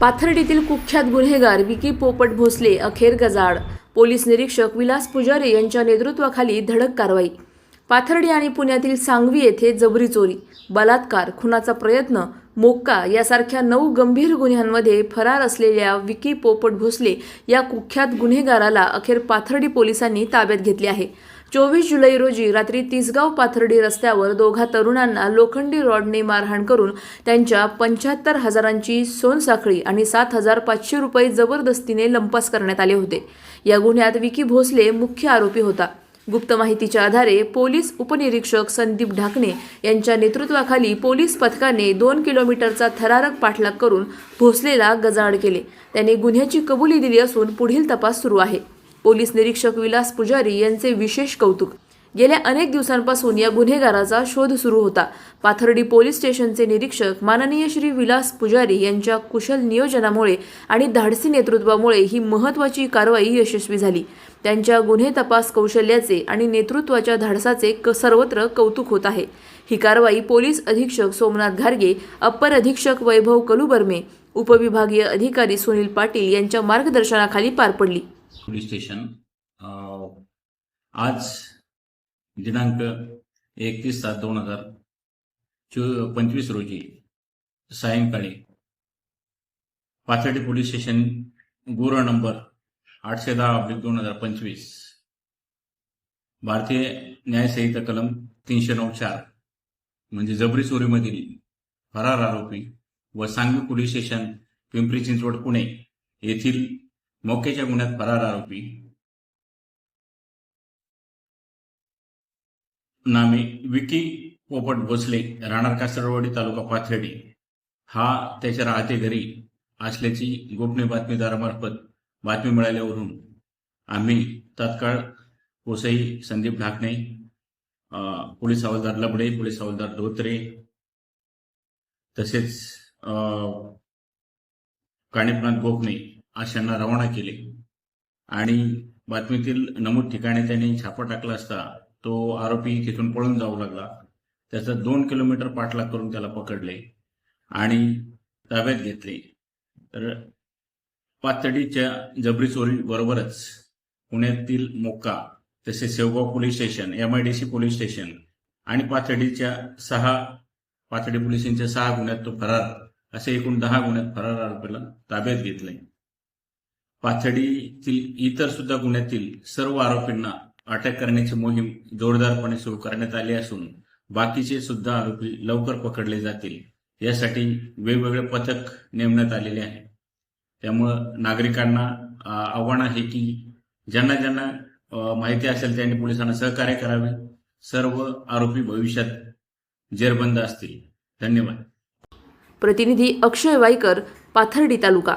पाथर्डीतील कुख्यात गुन्हेगार विकी पोपट भोसले अखेर गजाड पोलीस निरीक्षक विलास पुजारी यांच्या नेतृत्वाखाली धडक कारवाई. पाथर्डी आणि पुण्यातील सांगवी येथे जबरी चोरी बलात्कार खुनाचा प्रयत्न मोक्का यासारख्या नऊ गंभीर गुन्ह्यांमध्ये फरार असलेल्या विकी पोपट भोसले या कुख्यात गुन्हेगाराला अखेर पाथर्डी पोलिसांनी ताब्यात घेतले आहे. चोवीस जुलै रोजी रात्री तिसगाव पाथर्डी रस्त्यावर दोघा तरुणांना लोखंडी रॉडने मारहाण करून त्यांच्या पंच्याहत्तर हजारांची सोनसाखळी आणि सात हजार पाचशे रुपये जबरदस्तीने लंपास करण्यात आले होते. या गुन्ह्यात विकी भोसले मुख्य आरोपी होता. गुप्त माहितीच्या आधारे पोलीस उपनिरीक्षक संदीप ढाकणे यांच्या नेतृत्वाखाली पोलीस पथकाने दोन किलोमीटरचा थरारक पाठलाग करून भोसलेला गजाआड केले. त्याने गुन्ह्याची कबुली दिली असून पुढील तपास सुरू आहे. पोलीस निरीक्षक विलास पुजारी यांचे विशेष कौतुक. गेल्या अनेक दिवसांपासून या गुन्हेगाराचा शोध सुरू होता. पाथर्डी पोलीस स्टेशनचे निरीक्षक माननीय श्री विलास पुजारी यांच्या कुशल नियोजनामुळे आणि धाडसी नेतृत्वामुळे ही महत्त्वाची कारवाई यशस्वी झाली. त्यांच्या गुन्हे तपास कौशल्याचे आणि नेतृत्वाच्या धाडसाचे क सर्वत्र कौतुक होत आहे. ही कारवाई पोलीस अधीक्षक सोमनाथ घारगे अप्पर अधीक्षक वैभव कलुबर्मे उपविभागीय अधिकारी सुनील पाटील यांच्या मार्गदर्शनाखाली पार पडली. पोलीस स्टेशन आज दिनांक एकतीस सात दोन हजार चो पंचवीस रोजी सायंकाळी पाथर्डी पोलीस स्टेशन गोरा नंबर आठशे दहा अब्लिक दोन हजार पंचवीस भारतीय न्यायसंहिता कलम तीनशे नऊ चार म्हणजे जबरी चोरीमधील फरार आरोपी व सांगवी पोलीस स्टेशन पिंपरी चिंचवड पुणे येथील मोकेच्या गुन्ह्यात फरार आरोपी. नामे विकी पोपट भोसले राहणार कासरवाडी तालुका पाथर्डी. हा त्याच्या राहते घरी असल्याची गोपनीय बातमीदारामार्फत बातमी मिळाल्यावरून आम्ही तात्काळ पोसई संदीप ढाकणे पोलीस हवालदार लबडे पोलीस हवालदार धोत्रे तसेच अं, काणीपनाथ गोखणे अशांना रवाना केले. आणि बातमीतील नमूद ठिकाणी त्यांनी छापा टाकला असता तो आरोपी तिथून पळून जाऊ लागला. त्याचा दोन किलोमीटर पाठलाग करून त्याला पकडले आणि ताब्यात घेतले. तर पातडीच्या जबरी चोरी बरोबरच पुण्यातील मोक्का तसेच Shevgaon police station M I D C police station आणि पाथर्डीच्या सहा पाथर्डी पोलिसांच्या सहा गुन्ह्यात तो फरार असे एकूण दहा गुन्ह्यात फरार आरोपीला ताब्यात घेतले. पाथर्डीतील इतर सुद्धा गुन्ह्यातील सर्व आरोपींना अटक करण्याची मोहीम जोरदारपणे सुरू करण्यात आली असून बाकीचे सुद्धा आरोपी लवकर पकडले जातील यासाठी वेगवेगळे पथक नेमण्यात आलेले आहे. त्यामुळं नागरिकांना आव्हान आहे की ज्यांना ज्यांना माहिती असेल त्यांनी पोलिसांना सहकार्य करावे. सर्व आरोपी भविष्यात जेरबंद असतील. धन्यवाद. प्रतिनिधी अक्षय वाईकर पाथर्डी तालुका.